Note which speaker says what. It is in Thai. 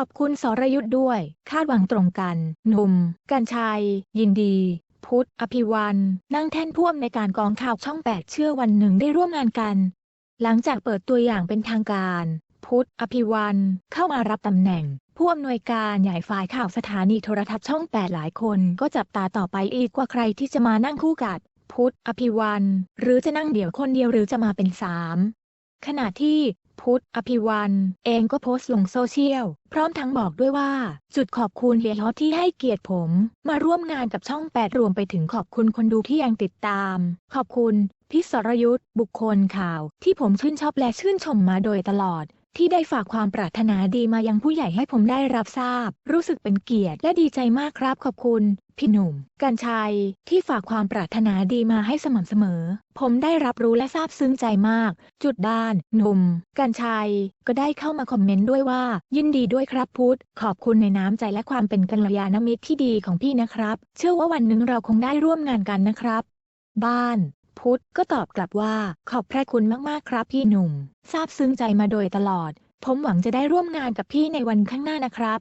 Speaker 1: ขอบคุณสรยุทธ์ด้วย คาดหวังตรงกัน หนุ่ม กันชัย ยินดี พุทธ อภิวันนั่งแท่นพ่วมในการกองข่าวช่อง 8 เชื่อวันหนึ่งได้ร่วมงานกัน หลังจากเปิดตัวอย่างเป็นทางการ พุทธ อภิวันเข้ามารับตำแหน่ง ผู้อำนวยการใหญ่ฝ่ายข่าวสถานีโทรทัศน์ช่อง 8 หลายคนก็จับตาต่อไปอีกว่าใครที่จะมานั่งคู่กับพุทธ อภิวันหรือจะนั่งเดี่ยวคนเดียวหรือจะมาเป็นสามขณะที่ พุทธ อภิวัน เองก็โพสต์ลงโซเชียล พร้อมทั้งบอกด้วยว่า จุดขอบคุณเฮียฮอตที่ให้เกียรติผม มาร่วมงานกับช่อง 8 รวมไปถึงขอบคุณคนดูที่ยังติดตาม ขอบคุณพี่สรยุทธ์บุคคลข่าว ที่ผมชื่นชอบและชื่นชมมาโดยตลอดที่ได้ฝากความปรารถนาดีมายังผู้ใหญ่ให้ผมได้รับทราบ รู้สึกเป็นเกียรติและดีใจมากครับขอบคุณ พี่หนุ่ม กันชัย ที่ฝากความปรารถนาดีมาให้สม่ำเสมอ ผมได้รับรู้และซาบซึ้งใจมาก จุดด้าน หนุ่ม กันชัย ก็ได้เข้ามาคอมเมนต์ด้วยว่า ยินดีด้วยครับพุทธ ขอบคุณในน้ำใจและความเป็นกัลยาณมิตรที่ดีของพี่นะครับ เชื่อว่าวันหนึ่งเราคงได้ร่วมงานกันนะครับ บ้านพุทธก็ตอบกลับว่าขอบพระคุณมากๆครับพี่หนุ่มซาบซึ้งใจมาโดยตลอด ผมหวังจะได้ร่วมงานกับพี่ในวันข้างหน้านะครับ